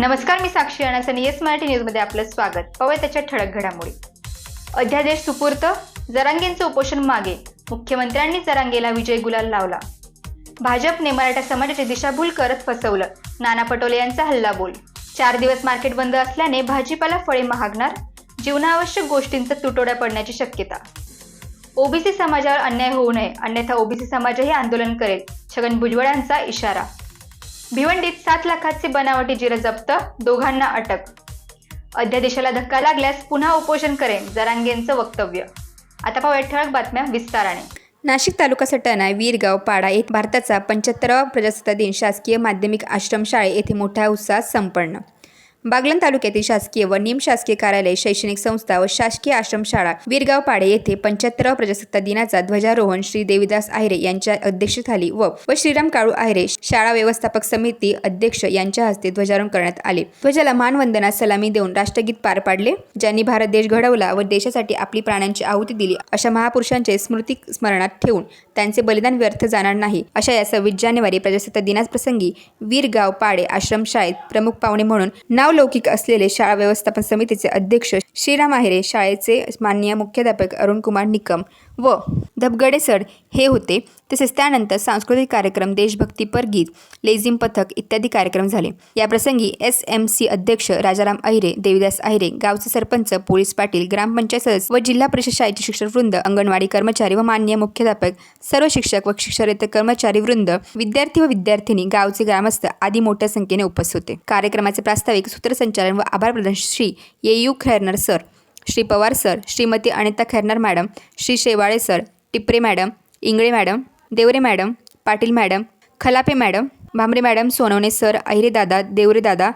नमस्कार मी साक्षी अनासन. येस मराठी न्यूजमध्ये आपलं स्वागत. पवय त्याच्या ठळक घडामोडी. अध्यादेश सुपूर्त. जरांगेंचं उपोषण मागे. मुख्यमंत्र्यांनी जरांगेला विजय गुलाल लावला. भाजपने मराठा समाजाची दिशाभूल करत फसवलं. नाना पटोले यांचा हल्लाबोल. चार दिवस मार्केट बंद असल्याने भाजीपाला फळे महागणार. जीवनावश्यक गोष्टींचा तुटवडा पडण्याची शक्यता. ओबीसी समाजावर अन्याय होऊ नये. अन्यथा ओबीसी समाजही आंदोलन करेल. छगन भुजबळांचा इशारा. भिवंडीत सात लाखाचे बनावटी जिरं जप्त दोघांना अटक. अध्यादेशाला धक्का लागल्यास पुन्हा उपोषण करेन जरांगेंचं वक्तव्य. आता पाहूया ठळक बातम्या विस्ताराने. नाशिक तालुका सटाणा वीरगाव पाडा येथे भारताचा पंच्याहत्तरावा प्रजासत्ताक दिन शासकीय माध्यमिक आश्रमशाळे येथे मोठ्या उत्साहात संपन्न. बागलन तालुक्यातील शासकीय व निमशासकीय कार्यालय शैक्षणिक संस्था व शासकीय आश्रमशाळा वीरगाव पाडे येथे पंच्याहत्तरावा प्रजासत्ताक दिनाचा ध्वजारोहण श्री देवीदास आहिरे यांच्या अध्यक्षतेखाली व व श्रीराम काळू आहिरे शाळा व्यवस्थापक समिती अध्यक्ष यांच्या हस्ते ध्वजारोहण करण्यात आले. ध्वजाला मानवंदना सलामी देऊन राष्ट्रगीत पार पाडले ज्यांनी भारत देश घडवला व देशासाठी आपली प्राण्यांची आहुती दिली अशा महापुरुषांचे स्मृती स्मरणात ठेवून त्यांचे बलिदान व्यर्थ जाणार नाही अशा या सव्वीस जानेवारी प्रजासत्ताक दिनाप्रसंगी वीरगाव पाडे आश्रमशाळेत प्रमुख पाहुणे म्हणून नाव नावलौकिक असलेले शाळा व्यवस्थापन समितीचे अध्यक्ष श्रीराम आहेरे शाळेचे माननीय मुख्याध्यापक अरुणकुमार निकम व धबगडे सर हे होते. तसेच त्यानंतर सांस्कृतिक कार्यक्रम देशभक्तीपर गीत लेझिम पथक इत्यादी कार्यक्रम झाले. या प्रसंगी एस एम सी अध्यक्ष राजाराम अहिरे देविदास अहिरे गावचे सरपंच पोलीस पाटील ग्रामपंचायत सदस्य व जिल्हा परिषद शाळेचे शिक्षक वृंद अंगणवाडी कर्मचारी व मान्य मुख्याध्यापक सर्व शिक्षक व शिक्षकेतर कर्मचारी वृंद विद्यार्थी व विद्यार्थिनी गावचे ग्रामस्थ आदी मोठ्या संख्येने उपस्थित होते. कार्यक्रमाचे प्रास्ताविक सूत्रसंचालन व आभार प्रदर्शन Shri येयू Khairnar sir. Shri Pawar sir Shrimati Anita Khairnar madam Shri Shewale sir Tipre madam Ingle madam Deore madam Patil madam Khalape madam Bhambare madam Sonawane sir Ahire दादा देवरे दादा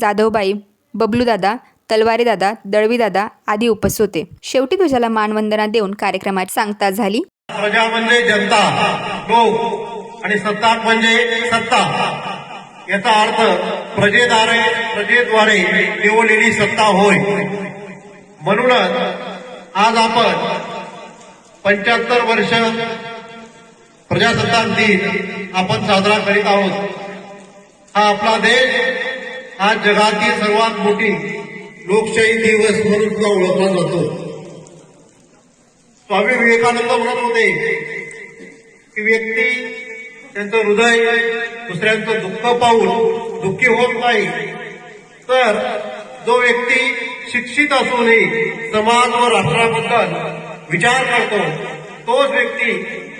जाधवबाई बबलू दादा तलवारे दादा दळवी दादा आदी उपस्थित होते. शेवटी ध्वजाला मानवंदना देऊन कार्यक्रमात सांगता झाली. प्रजा म्हणजे जनता लोक आणि सत्ता म्हणजे सत्ता. याचा अर्थ प्रजेद्वारे प्रजेद्वारे निवडलेली सत्ता होय. म्हणूनच आज आपण पंच्याहत्तर वर्ष प्रजासत्ताक दिन आपण साजरा करीत आहोत. हा आपला देश हा जगातील सर्वात मोठी लोकशाही दिवस म्हणून सुद्धा ओळखला जातो. स्वामी विवेकानंद म्हणत होते की व्यक्ती त्यांचं हृदय दुसऱ्यांचं दुःख पाहून दुःखी होत नाही. तर जो व्यक्ती शिक्षित असूनही समाज व राष्ट्राबद्दल विचार करतो तोच व्यक्ती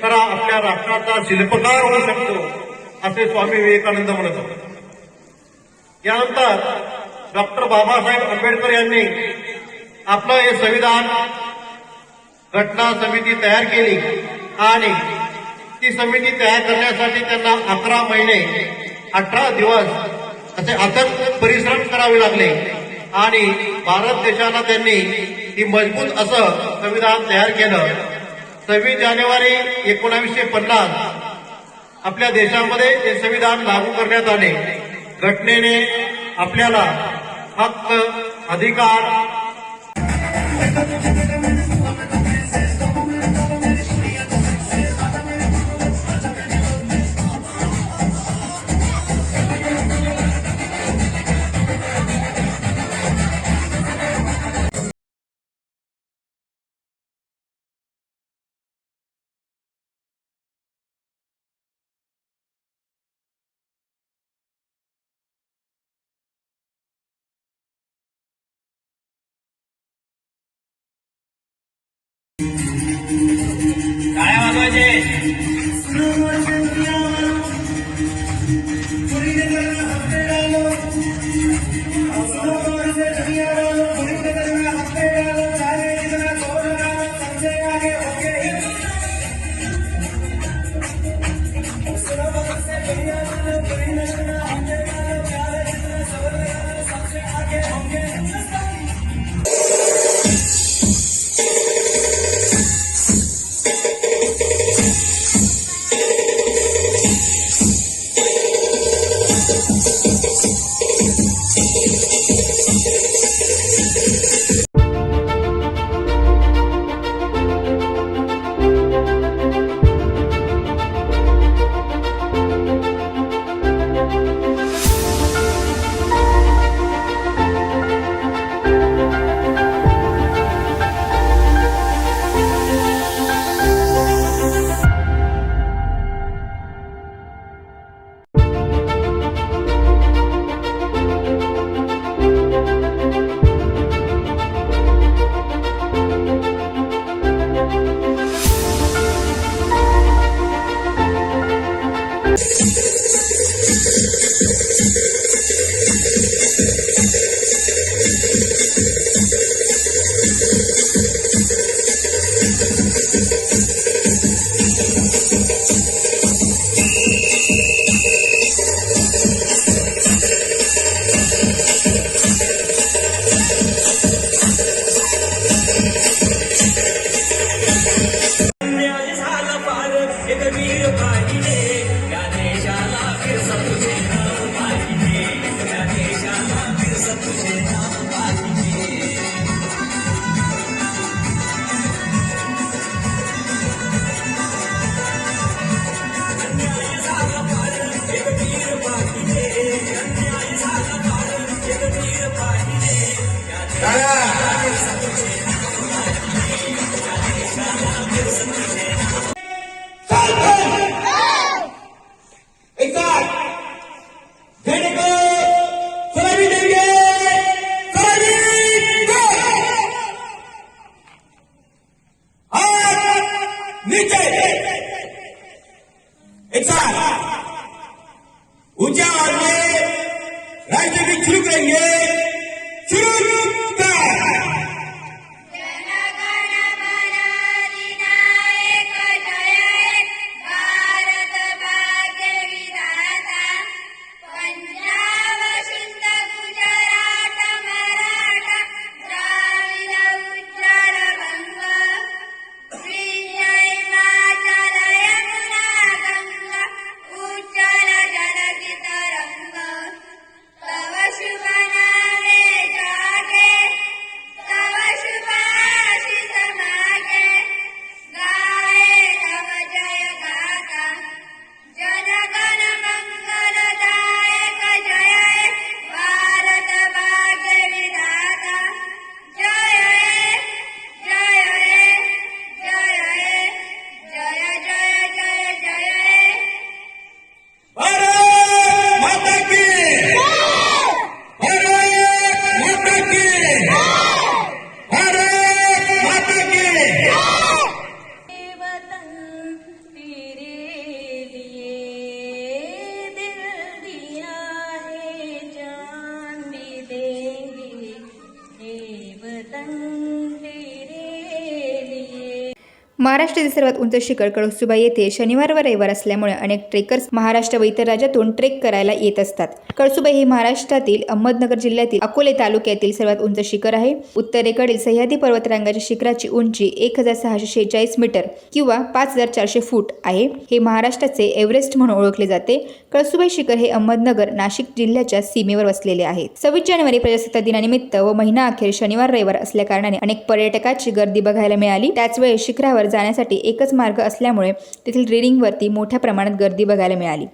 खरा आपल्या राष्ट्राचा शिल्पकार होऊ शकतो असे स्वामी विवेकानंद म्हणत होते. यानंतर डॉक्टर बाबासाहेब आंबेडकर यांनी आपलं हे संविधान घटना समिती तयार केली आणि ती समिती तयार करण्यासाठी त्यांना अकरा महिने अठरा दिवस असे अथक परिश्रम करावे लागले. आणि भारत देशाला त्यांनी ही मजबूत असं संविधान तयार केलं. सव्वीस जानेवारी एकोणावीसशे पन्नास आपल्या देशामध्ये हे संविधान लागू करण्यात आले. घटनेने आपल्याला हक्क अधिकार महाराष्ट्रातील सर्वात उंच शिखर कळसुबा येथे शनिवार व रविवार असल्यामुळे अनेक ट्रेकर्स महाराष्ट्र व इतर राज्यातून ट्रेक करायला येत असतात. कळसुबाई हे महाराष्ट्रातील अहमदनगर जिल्ह्यातील अकोले तालुक्यातील सर्वात उंच शिखर आहे. उत्तरेकडील सह्याद्री पर्वतरांगाच्या शिखराची उंची एक हजार सहाशे शेहेचाळीस मीटर किंवा पाच हजार चारशे फूट आहे. हे महाराष्ट्राचे एव्हरेस्ट म्हणून ओळखले जाते. कळसुबाई शिखर हे अहमदनगर नाशिक जिल्ह्याच्या सीमेवर वसलेले आहे. सव्वीस जानेवारी प्रजासत्ताक दिनानिमित्त व महिना अखेर शनिवार रविवार असल्या कारणाने अनेक पर्यटकाची गर्दी बघायला मिळाली. त्याचवेळी शिखरावर जाण्यासाठी एकच मार्ग असल्यामुळे तेथील रेलिंगवरती मोठ्या प्रमाणात गर्दी बघायला मिळाली.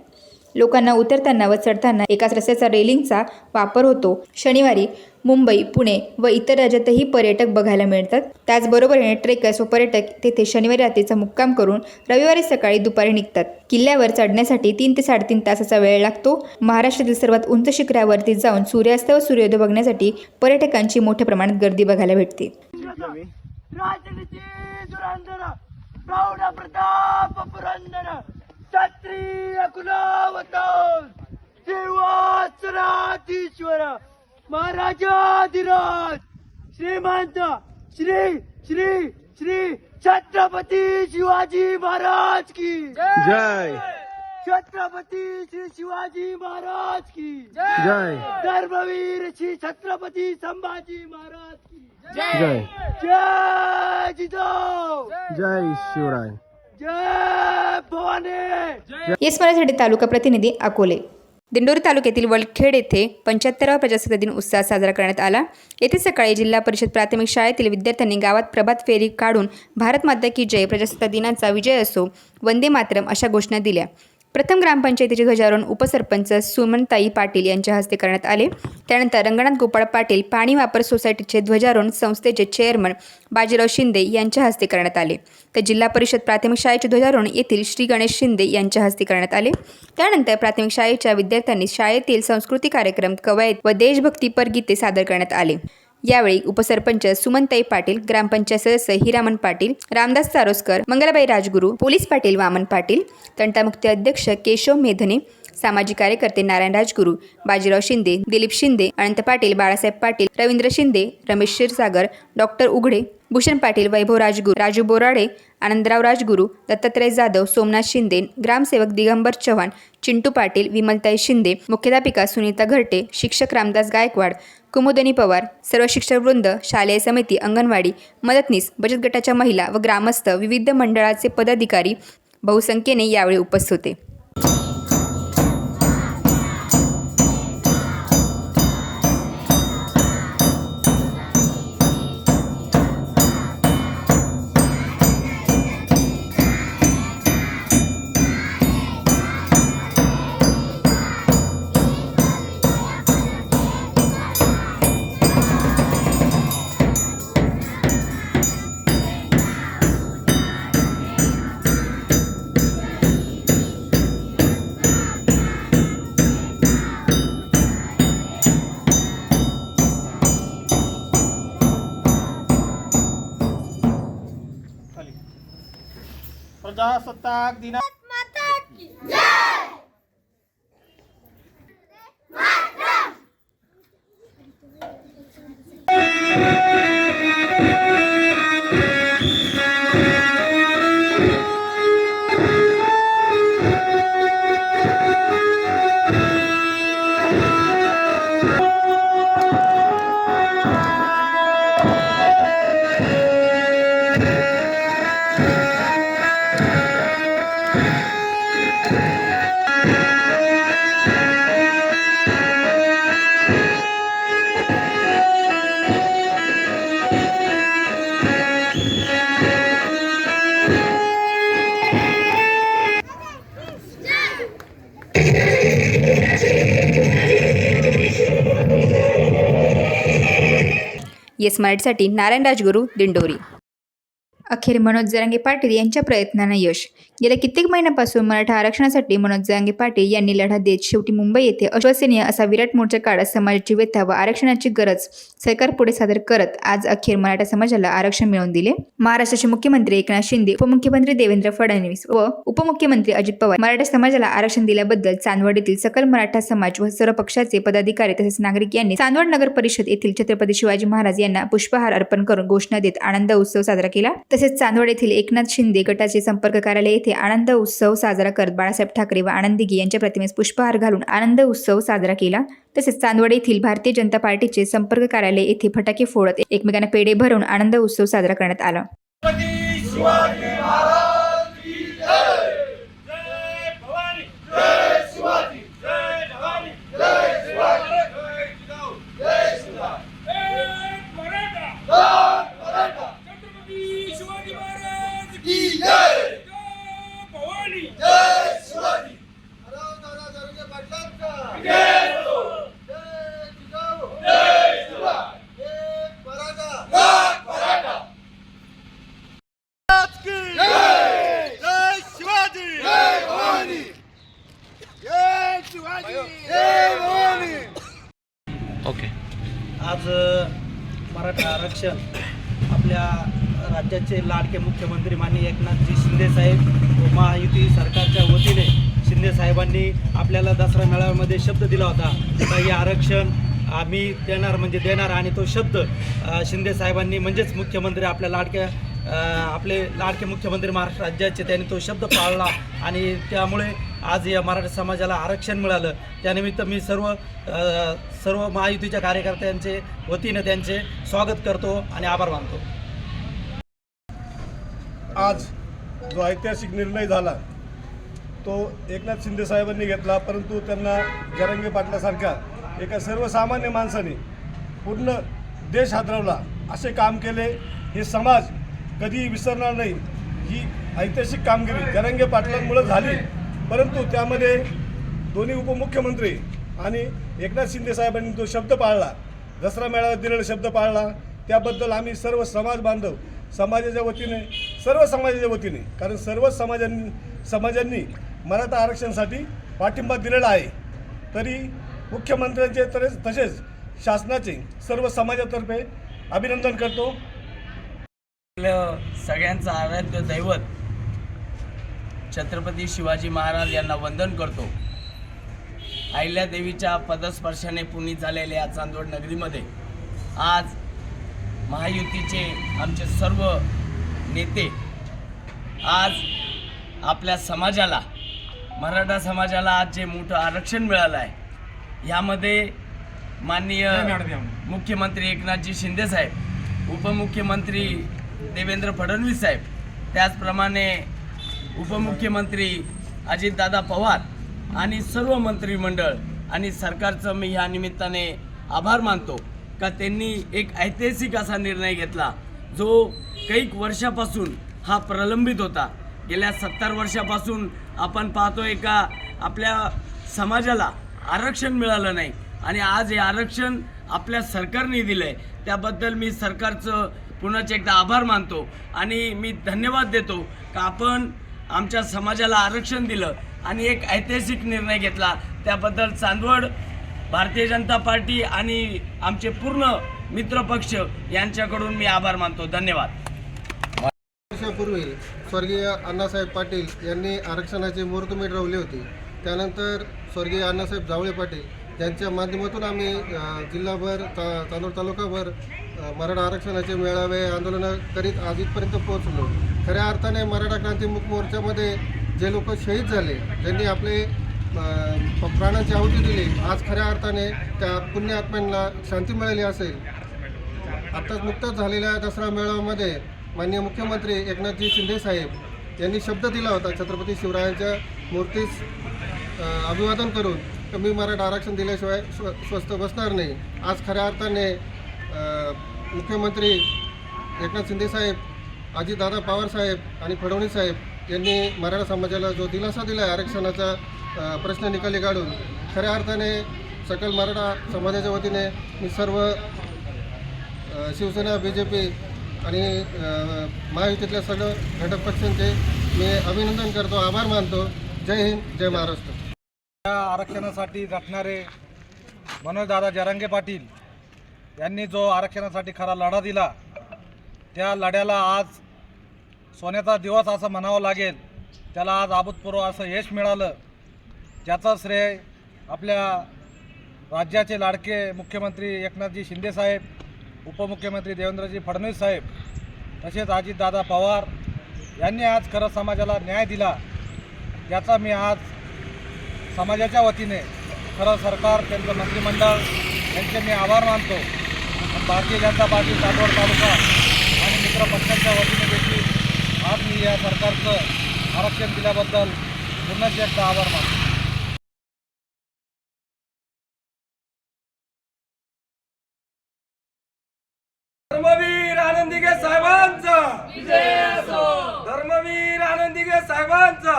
लोकांना उतरताना व चढताना एकाच रस्त्याचा रेलिंगचा वापर होतो. शनिवारी मुंबई पुणे व इतर राज्यातही पर्यटक बघायला मिळतात. त्याचबरोबरीने ट्रेकर्स व पर्यटक तेथे शनिवारी रात्रीचा मुक्काम करून रविवारी सकाळी दुपारी निघतात. किल्ल्यावर चढण्यासाठी तीन ते साडेतीन तासाचा वेळ लागतो. महाराष्ट्रातील सर्वात उंच शिखरावरती जाऊन सूर्यास्त व सूर्योदय बघण्यासाठी पर्यटकांची मोठ्या प्रमाणात गर्दी बघायला भेटते. राजनीती दुरंधर प्रौढ प्रताप पुरंदर क्षत्रिय कुलावतार देवासराधीश्वर महाराजाधिराज श्रीमंत श्री श्री श्री छत्रपती शिवाजी महाराज की। जय। छत्रपती श्री शिवाजी महाराज की। जय। धर्मवीर श्री छत्रपती संभाजी महाराज की। जय। जय जिजाऊ! जय शिवराय. जय भवानी! येस मराठीसाठी तालुका प्रतिनिधी अकोले. दिंडोरी तालुक्यातील वलखेड येथे पंच्याहत्तरावा प्रजासत्ताक दिन उत्साह साजरा करण्यात आला. येथे सकाळी जिल्हा परिषद प्राथमिक शाळेतील विद्यार्थ्यांनी गावात प्रभात फेरी काढून भारत माता की जय प्रजासत्ताक दिनाचा विजय असो वंदे मातरम अशा घोषणा दिल्या. प्रथम ग्रामपंचायतीचे ध्वजारोहण उपसरपंच सुमनताई पाटील यांच्या हस्ते करण्यात आले. त्यानंतर रंगनाथ गोपाळ पाटील पाणी वापर सोसायटीचे ध्वजारोहण संस्थेचे चेअरमन बाजीराव शिंदे यांच्या हस्ते करण्यात आले. तर जिल्हा परिषद प्राथमिक शाळेचे ध्वजारोहण येथील श्री गणेश शिंदे यांच्या हस्ते करण्यात आले. त्यानंतर प्राथमिक शाळेच्या विद्यार्थ्यांनी शाळेतील सांस्कृतिक कार्यक्रम कवायत व देशभक्तीपर गीते सादर करण्यात आले. यावेळी उपसरपंच सुमनताई पाटील ग्रामपंचायत सदस्य हिरामन पाटील रामदास चारोस्कर मंगलाबाई राजगुरू पोलीस पाटील वामन पाटील तंटामुक्ती अध्यक्ष केशव मेधने सामाजिक कार्यकर्ते नारायण राजगुरू बाजीराव शिंदे दिलीप शिंदे अनंत पाटील बाळासाहेब पाटील रवींद्र शिंदे रमेश क्षीरसागर डॉक्टर उघडे भूषण पाटील वैभव राजगुरू राजू बोराडे आनंदराव राजगुरू दत्तात्रय जाधव सोमनाथ शिंदे ग्रामसेवक दिगंबर चव्हाण चिंटू पाटील विमलताई शिंदे मुख्याध्यापिका सुनीता घरटे शिक्षक रामदास गायकवाड कुमुदनी पवार सर्व शिक्षकवृंद शालेय समिती अंगणवाडी मदतनीस बचत गटाच्या महिला व ग्रामस्थ विविध मंडळाचे पदाधिकारी बहुसंख्येने यावेळी उपस्थित होते. प्रजासत्ताक दिना येस स्मार्टसाठी नारायण राजगुरू दिंडोरी. अखेर मनोज जरांगे पाटील यांच्या प्रयत्नांना यश. गेल्या कित्येक महिन्यापासून मराठा आरक्षणासाठी मनोज जरांगे पाटील यांनी लढा देत शेवटी मुंबई येथे अश्वसनीय असा विराट मोर्चा काढत समाजाची व्यथा व आरक्षणाची गरज सरकार पुढे सादर करत आज अखेर मराठा समाजाला आरक्षण मिळवून दिले. महाराष्ट्राचे मुख्यमंत्री एकनाथ शिंदे उपमुख्यमंत्री देवेंद्र फडणवीस व उपमुख्यमंत्री अजित पवार मराठा समाजाला आरक्षण दिल्याबद्दल चांदवड येथील सकल मराठा समाज व सर्व पक्षाचे पदाधिकारी तसेच नागरिक यांनी चांदवड नगर परिषद येथील छत्रपती शिवाजी महाराज यांना पुष्पहार अर्पण करून घोषणा देत आनंद उत्सव साजरा केला. तसेच चांदवड येथील एकनाथ शिंदे गटाचे संपर्क कार्यालय येथे आनंद उत्सव साजरा करत बाळासाहेब ठाकरे व आनंदीगी यांच्या प्रतिमेस पुष्पहार घालून आनंद उत्सव साजरा केला. तसेच चांदवड येथील भारतीय जनता पार्टीचे संपर्क कार्यालय येथे फटाके फोडत एकमेकांना पेढे भरून आनंद उत्सव साजरा करण्यात आला शिवाजी महाराज की जय भवानी जय शिवाजी जय शिवाजी जय भवानी जय शिवाजी जय भवानी आज अ, मराठा आरक्षण आपल्या राज्याचे लाडके मुख्यमंत्री माननीय एकनाथजी शिंदे साहेब व महायुती सरकारच्या वतीने शिंदे साहेबांनी आपल्याला दसरा मेळाव्यामध्ये शब्द दिला होता का हे आरक्षण मी देणार म्हणजे देणार आणि तो शब्द शिंदे साहेबांनी म्हणजेच मुख्यमंत्री आपल्या लाडक्या आपले लाडके मुख्यमंत्री महाराष्ट्र राज्याचे त्यांनी तो शब्द पाळला आणि त्यामुळे आज या मराठा समाजाला आरक्षण मिळालं. त्यानिमित्त मी सर्व सर्व महायुतीच्या कार्यकर्त्यांचे वतीनं त्यांचे स्वागत करतो आणि आभार मानतो. आज जो ऐतिहासिक निर्णय झाला तो एकनाथ शिंदे साहेबांनी घेतला परंतु त्यांना जरंगे पाटलासारख्या एका सर्वसामान्य माणसाने पूर्ण देश हादरवला असे काम केले. हे समाज कधीही विसरणार नाही. ही ऐतिहासिक कामगिरी जरंगे पाटलांमुळे झाली. परंतु त्यामध्ये दोन्ही उपमुख्यमंत्री आणि एकनाथ शिंदे साहेबांनी तो शब्द पाळला दसरा मेळाव्यात दिलेला शब्द पाळला त्याबद्दल आम्ही सर्व समाज बांधव समाजाच्या वतीने सर्व समाजाच्या वतीने कारण सर्व समाजांनी समाजांनी मराठा आरक्षणासाठी पाठिंबा दिलेला आहे. तरी मुख्यमंत्र्यांचे तरे तसेच शासनाचे सर्व समाजातर्फे अभिनंदन करतो. आपलं सगळ्यांचं आराध्य दैवत छत्रपती शिवाजी महाराज यांना वंदन करतो. अहिल्यादेवीच्या पदस्पर्शाने पुनीत झालेल्या या चांदवड नगरीमध्ये आज महायुतीचे आमचे सर्व नेते आज आपल्या समाजाला मराठा समाजाला आज जे मोठं आरक्षण मिळालं आहे यामध्ये माननीय मुख्यमंत्री एकनाथजी शिंदेसाहेब उपमुख्यमंत्री देवेंद्र फडणवीस साहेब त्याचप्रमाणे उपमुख्यमंत्री अजितदादा पवार आणि सर्व मंत्रिमंडळ आणि सरकारचं मी ह्या निमित्ताने आभार मानतो का त्यांनी एक ऐतिहासिक असा निर्णय घेतला जो कैक वर्षापासून हा प्रलंबित होता. गेल्या सत्तर वर्षापासून आपण पाहतोय का आपल्या समाजाला आरक्षण मिळालं नाही. आणि आज हे आरक्षण आपल्या सरकारने दिलं आहे त्याबद्दल मी सरकारचं पुन्हा एकदा आभार मानतो. आणि मी धन्यवाद देतो का आपण आमच्या समाजाला आरक्षण दिलं आणि एक ऐतिहासिक निर्णय घेतला. त्याबद्दल चांदवड भारतीय जनता पार्टी आणि आमचे पूर्ण मित्रपक्ष यांच्याकडून मी आभार मानतो. धन्यवाद. वर्षापूर्वी स्वर्गीय अण्णासाहेब पाटील यांनी आरक्षणाची मुहूर्तमेढ मिळवले होती. त्यानंतर स्वर्गीय अण्णासाहेब जावळे पाटील यांच्या माध्यमातून आम्ही जिल्हाभर ता तांदूर तालुकाभर मराठा आरक्षणाचे मेळावे आंदोलनं करीत आज इथपर्यंत पोहोचलो. खऱ्या अर्थाने मराठा क्रांती मुक मोर्चामध्ये जे लोक शहीद झाले त्यांनी आपले प्राणाची प्राणांची आहुती दिली. आज खऱ्या अर्थाने त्या पुण्य आत्म्यांना शांती मिळाली असेल. आत्ताच नुकताच झालेल्या दसरा मेळाव्यामध्ये माननीय मुख्यमंत्री एकनाथजी शिंदे साहेब यांनी शब्द दिला होता. छत्रपती शिवरायांच्या मूर्तीस अभिवादन करून कमी मराठा आरक्षण दिल्याशिवाय स्व स्वस्थ बसणार नाही. आज खऱ्या अर्थाने मुख्यमंत्री एकनाथ शिंदेसाहेब अजितदादा पवार साहेब आणि फडणवीस साहेब यांनी मराठा समाजाला जो दिलासा दिला आहे आरक्षणाचा प्रश्न निकाली काढून खऱ्या अर्थाने सकल मराठा समाजाच्या वतीने मी सर्व शिवसेना बी जे पी आणि महायुतीतल्या सगळं घटक पक्षांचे मी अभिनंदन करतो आभार मानतो. जय हिंद जय महाराष्ट्र. या आरक्षणासाठी झटणारे मनोजदादा जरांगे पाटील यांनी जो आरक्षणासाठी खरा लढा दिला त्या लढ्याला आज सोन्याचा दिवस असं म्हणावं लागेल. त्याला आज अभूतपूर्व असं यश मिळालं. ज्याचं श्रेय आपल्या राज्याचे लाडके मुख्यमंत्री एकनाथजी शिंदेसाहेब उपमुख्यमंत्री देवेंद्रजी फडणवीस साहेब तसेच अजितदादा पवार यांनी आज खरं समाजाला न्याय दिला. याचा मी आज समाजाच्या वतीने खरं सरकार त्यांचं मंत्रिमंडळ यांचे मी आभार मानतो. भारतीय जनता पार्टी सातवड तालुका आणि मित्र पक्षांच्या वतीने देखील आज मी या सरकारचं आरक्षण दिल्याबद्दल पुन्हा एकदा आभार मानतो. धर्मवीर आनंदिगे साहेबांचा. धर्मवीर आनंदिगे साहेबांचा.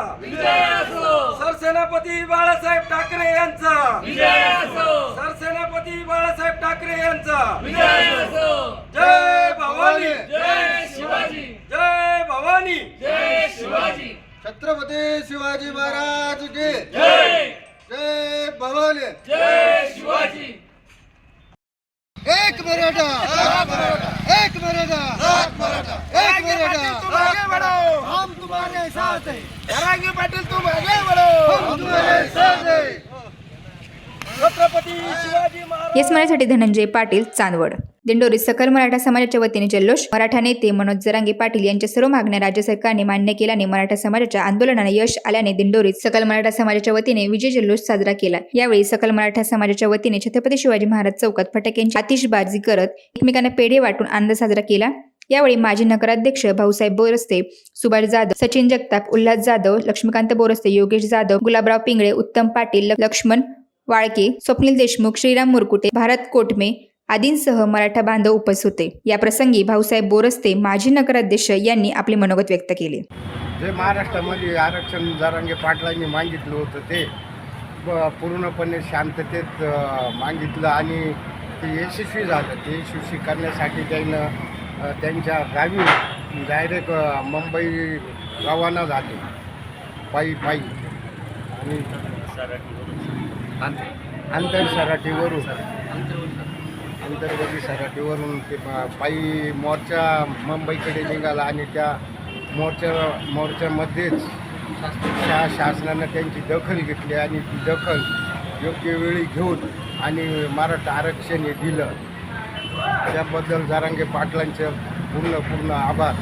सरसेनापती बाळासाहेब ठाकरे यांचा. सरसेनापती बाळासाहेब ठाकरे यांचा. जय भवानी. जय शिवाजी. जय भवानी. जय शिवाजी. छत्रपती शिवाजी महाराज की जय. जय भवानी. जय शिवाजी. एक मराठा। एक मराठा। एक मराठा। हम तुम्हारे साथ हैं। जरांगी पाटील तुम आगे बढ़ो। हम तुम्हारे साथ हैं। छत्रपती मनासाठी धनंजय पाटील चांदवड. दिंडोरी सकल मराठा समाजाच्या वतीने जल्लोष. मराठा नेते मनोज जरांगे पाटील यांच्या सर्व मागण्या राज्य सरकारने मान्य केल्याने मराठा समाजाच्या आंदोलनाला यश आल्याने दिंडोरीत सकल मराठा समाजाच्या वतीने विजय जल्लोष साजरा केला. यावेळी सकल मराठा समाजाच्या वतीने छत्रपती शिवाजी महाराज चौकात फटाक्यांची आतिषबाजी करत एकमेकांना पेढे वाटून आनंद साजरा केला. यावेळी माजी नगराध्यक्ष भाऊसाहेब बोरस्ते सुभाष जाधव सचिन जगताप उल्हास जाधव लक्ष्मीकांत बोरस्ते योगेश जाधव गुलाबराव पिंगळे उत्तम पाटील लक्ष्मण वाळके स्वप्नील देशमुख श्रीराम मुरकुटे भारत कोटमे आदींसह मराठा बांधव उपस्थित होते. या प्रसंगी भाऊसाहेब बोरस्ते माजी नगराध्यक्ष यांनी आपले मनोगत व्यक्त केले. जे महाराष्ट्रामध्ये आरक्षण जरांगे पाटलांनी मागितलं होतं ते पूर्णपणे शांततेत मागितलं आणि ते यशस्वी झालं. ते यशस्वी करण्यासाठी त्यानं त्यांच्या गावी डायरेक्ट मुंबई रवाना झाले. पायी पायी आणि आंतर सराटीवरून आंतरवर्ती सराटीवरून ते पा- पायी मोर्चा मुंबईकडे निघाला आणि त्या मोर्चा मोर्चामध्येच शा शासनानं त्यांची दखल घेतली आणि ती दखल योग्य वेळी घेऊन आणि मराठा आरक्षण हे दिलं. त्याबद्दल जारांगे पाटलांचे पूर्ण पूर्ण आभार.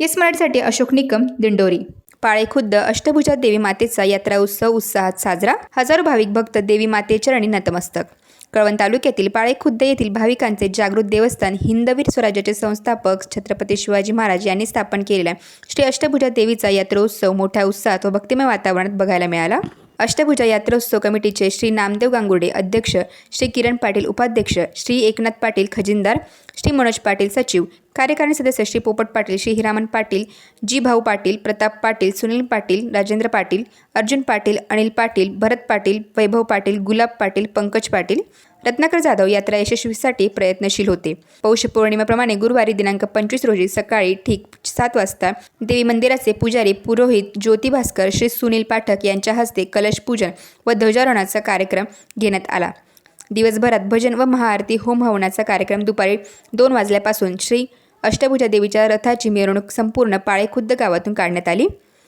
येस मराठीसाठी अशोक निकम दिंडोरी पाळे खुद्द अष्टभुजा देवी मातेचा यात्रा उत्सव उत्साहात साजरा. हजारो भाविक भक्त देवी माते चरणी नतमस्तक. कळवण तालुक्यातील पाळे खुद्द येथील भाविकांचे जागृत देवस्थान हिंदवीर स्वराज्याचे संस्थापक छत्रपती शिवाजी महाराज यांनी स्थापन केलेल्या श्री अष्टभुजा देवीचा यात्रोत्सव मोठ्या उत्साहात व भक्तिमय वातावरणात बघायला मिळाला. अष्टभुजा यात्रोत्सव कमिटीचे श्री नामदेव गांगुडे अध्यक्ष श्री किरण पाटील उपाध्यक्ष श्री एकनाथ पाटील खजिनदार श्री मनोज पाटील सचिव कार्यकारिणी सदस्य श्री पोपट पाटील श्री हिरामन पाटील जी भाऊ पाटील प्रताप पाटील सुनील पाटील राजेंद्र पाटील अर्जुन पाटील अनिल पाटील भरत पाटील वैभव पाटील गुलाब पाटील पंकज पाटील रत्नाकर जाधव यात्रा यशस्वीसाठी प्रयत्नशील होते. पौष पौर्णिमेप्रमाणे गुरुवारी दिनांक पंचवीस रोजी सकाळी ठीक सात वाजता देवी मंदिराचे पुजारी पुरोहित ज्योती भास्कर श्री सुनील पाठक यांच्या हस्ते कलश पूजन व ध्वजारोहणाचा कार्यक्रम घेण्यात आला. दिवसभरात भजन व महाआरती होम हवनाचा कार्यक्रम दुपारी दोन वाजल्यापासून श्री अष्टभुजा देवीच्या रथाची मिरवणूक संपूर्ण पाळेखुद्द गावातून काढण्यात आली.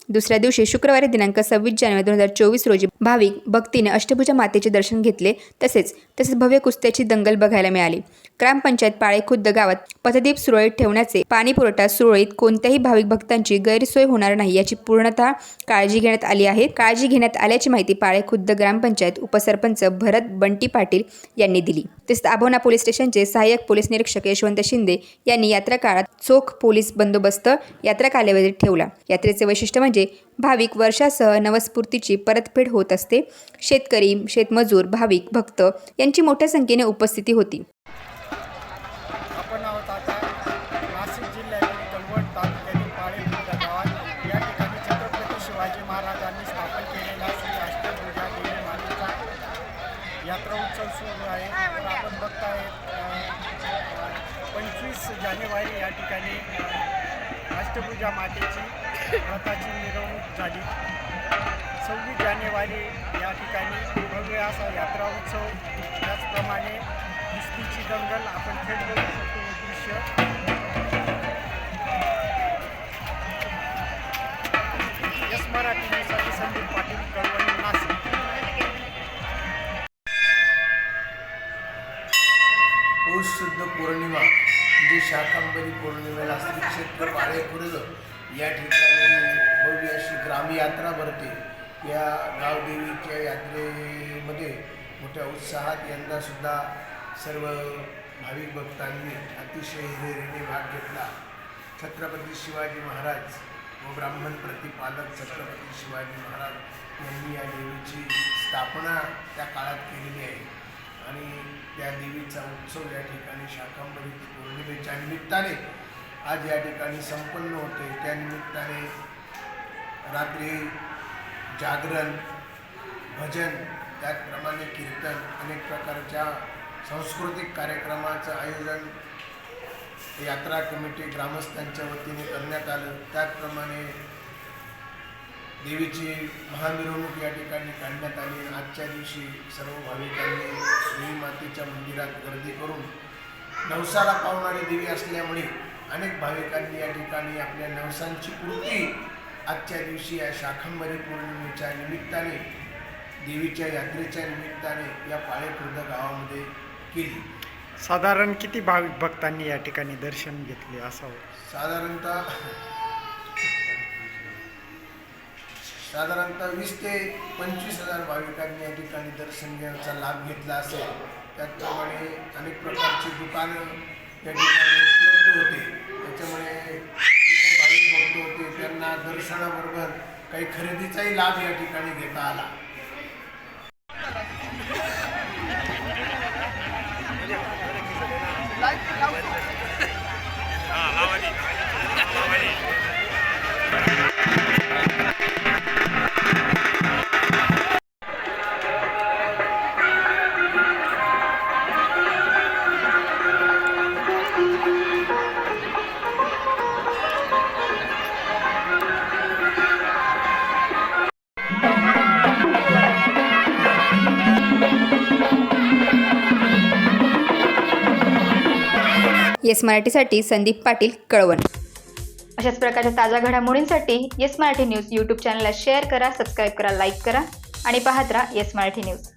दुसऱ्या दिवशी शुक्रवारी दिनांक सव्वीस जानेवारी दोन हजार चोवीस रोजी भाविक भक्तीने अष्टभुजा मातेचे दर्शन घेतले. तसेच तसेच भव्य कुस्त्याची दंगल बघायला मिळाली. ग्रामपंचायत पाळेखुद्द गावात पथदीप सुरळीत ठेवण्याचे पाणी पुरवठा सुरळीत कोणत्याही भाविक भक्तांची गैरसोय होणार नाही याची पूर्णतः काळजी घेण्यात आली आहे. काळजी घेण्यात आल्याची माहिती पाळेखुद्द ग्रामपंचायत उपसरपंच भरत बंटी पाटील यांनी दिली. तसेच आभोना पोलीस स्टेशनचे सहाय्यक पोलीस निरीक्षक यशवंत शिंदे यांनी यात्रा काळात चोख पोलीस बंदोबस्त यात्रा कालावधीत ठेवला. यात्रेचे वैशिष्ट्य म्हणजे म्हणजे भाविक वर्षासह नवस्फूर्तीची परतफेड होत असते. शेतकरी शेतमजूर भाविक भक्त यांची मोठ्या संख्येने उपस्थिती होती. पंचवीस जानेवारी या ठिकाणी अष्टभुजा मातेची रथाची मिरवणूक झाली. सव्वीस जानेवारी या ठिकाणी भव्य असा यात्रा उत्सव. त्याचप्रमाणे कुस्तीची दंगल आपण थेट बघू शकतो हे दृश्य. यस मराठी न्यूजसाठी संदीप पाटील कळवणी नाशिक. पौष शुद्ध पौर्णिमा जी शाकांबरी पौर्णिमेला श्री क्षेत्र बाळेखुर्द या ठिकाणी भव्य अशी ग्रामयात्रा भरते. या गावदेवीच्या यात्रेमध्ये मोठ्या उत्साहात यंदासुद्धा सर्व भाविक भक्तांनी अतिशय हिरिरीने भाग घेतला. छत्रपती शिवाजी महाराज व ब्राह्मण प्रतिपालक छत्रपती शिवाजी महाराज यांनी या देवीची स्थापना त्या काळात केलेली आहे. आणि त्या देवीचा उत्सव या ठिकाणी शाकांबरी पौर्णिमेच्या निमित्ताने आज या ठिकाणी संपन्न होते. त्यानिमित्ताने रात्री जागरण भजन त्याचप्रमाणे कीर्तन अनेक प्रकारच्या सांस्कृतिक कार्यक्रमाचं आयोजन यात्रा कमिटी ग्रामस्थांच्या वतीने करण्यात आलं. त्याचप्रमाणे देवीची महामिरवणूक या ठिकाणी काढण्यात आली. आजच्या दिवशी सर्व भाविकांनी श्री मातेच्या मंदिरात गर्दी करून नवसाला पावणारी देवी असल्यामुळे अनेक भाविकांनी या ठिकाणी आपल्या नवसांची पूर्ती आजच्या दिवशी या शाखंबरी पौर्णिमेच्या निमित्ताने देवीच्या यात्रेच्या निमित्ताने या पाळेखुर्द गावामध्ये केली. साधारण किती भाविक भक्तांनी या ठिकाणी दर्शन घेतले असावं? साधारणतः साधारणतः वीस ते पंचवीस हजार भाविकांनी या ठिकाणी दर्शन घेण्याचा लाभ घेतला असेल. त्याचप्रमाणे अनेक प्रकारची दुकानं त्या ठिकाणी उपलब्ध होते. त्याच्यामुळे जे भक्त होते त्यांना दर्शनाबरोबर काही खरेदीचाही लाभ या ठिकाणी घेता आला. मराठीसाठी संदीप पाटील कळवण. अशाच प्रकारच्या ताज्या घडामोडींसाठी येस मराठी न्यूज यूट्यूब चॅनलला शेअर करा सबस्क्राईब करा लाईक करा आणि पाहत राहा येस मराठी न्यूज